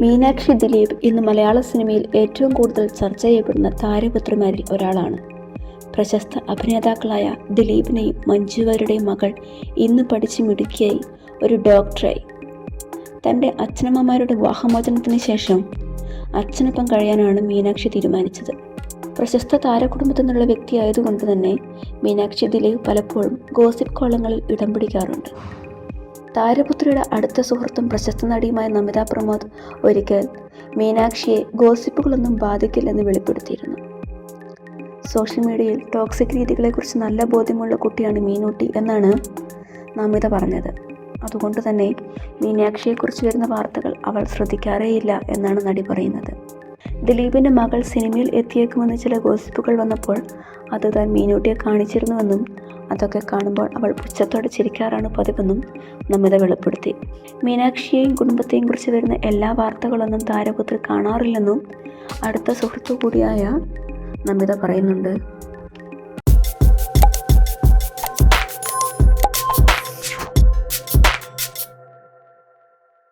മീനാക്ഷി ദിലീപ് ഇന്ന് മലയാള സിനിമയിൽ ഏറ്റവും കൂടുതൽ ചർച്ച ചെയ്യപ്പെടുന്ന താരപുത്രമാരിൽ ഒരാളാണ്. പ്രശസ്ത അഭിനേതാക്കളായ ദിലീപിനെയും മഞ്ജുവാരുടെയും മകൾ ഇന്ന് പഠിച്ച് മിടുക്കിയായി ഒരു ഡോക്ടറായി. തന്റെ അച്ഛനമ്മമാരുടെ വിവാഹമോചനത്തിന് ശേഷം അച്ഛനൊപ്പം കഴിയാനാണ് മീനാക്ഷി തീരുമാനിച്ചത്. പ്രശസ്ത താരകുടുംബത്തിൽ നിന്നുള്ള വ്യക്തിയായതുകൊണ്ട് തന്നെ മീനാക്ഷി ദിലീപ് പലപ്പോഴും ഗോസിപ്പ് കോളങ്ങളിൽ ഇടം പിടിക്കാറുണ്ട്. താരപുത്രിയുടെ അടുത്ത സുഹൃത്തും പ്രശസ്ത നടിയുമായ നമിത പ്രമോദ് ഒരിക്കൽ മീനാക്ഷിയെ ഗോസിപ്പുകളൊന്നും ബാധിക്കില്ലെന്ന് വെളിപ്പെടുത്തിയിരുന്നു. സോഷ്യൽ മീഡിയയിൽ ടോക്സിക് രീതികളെക്കുറിച്ച് നല്ല ബോധ്യമുള്ള കുട്ടിയാണ് മീനൂട്ടി എന്നാണ് നമിത പറഞ്ഞത്. അതുകൊണ്ട് തന്നെ മീനാക്ഷിയെക്കുറിച്ച് വരുന്ന വാർത്തകൾ അവൾ ശ്രദ്ധിക്കാറേയില്ല എന്നാണ് നടി പറയുന്നത്. ദിലീപിന്റെ മകൾ സിനിമയിൽ എത്തിയേക്കുമെന്ന് ചില ഗോസിപ്പുകൾ വന്നപ്പോൾ അത് താൻ മീനൂട്ടിയെ കാണിച്ചിരുന്നുവെന്നും അതൊക്കെ കാണുമ്പോൾ അവൾ പുച്ഛത്തോടെ ചിരിക്കാറാണ് പതിവെന്നും നമിത വെളിപ്പെടുത്തി. മീനാക്ഷിയെയും കുടുംബത്തെയും കുറിച്ച് വരുന്ന എല്ലാ വാർത്തകളൊന്നും താരപുത്രി കാണാറില്ലെന്നും അടുത്ത സുഹൃത്തു കൂടിയായ നമിത പറയുന്നുണ്ട്.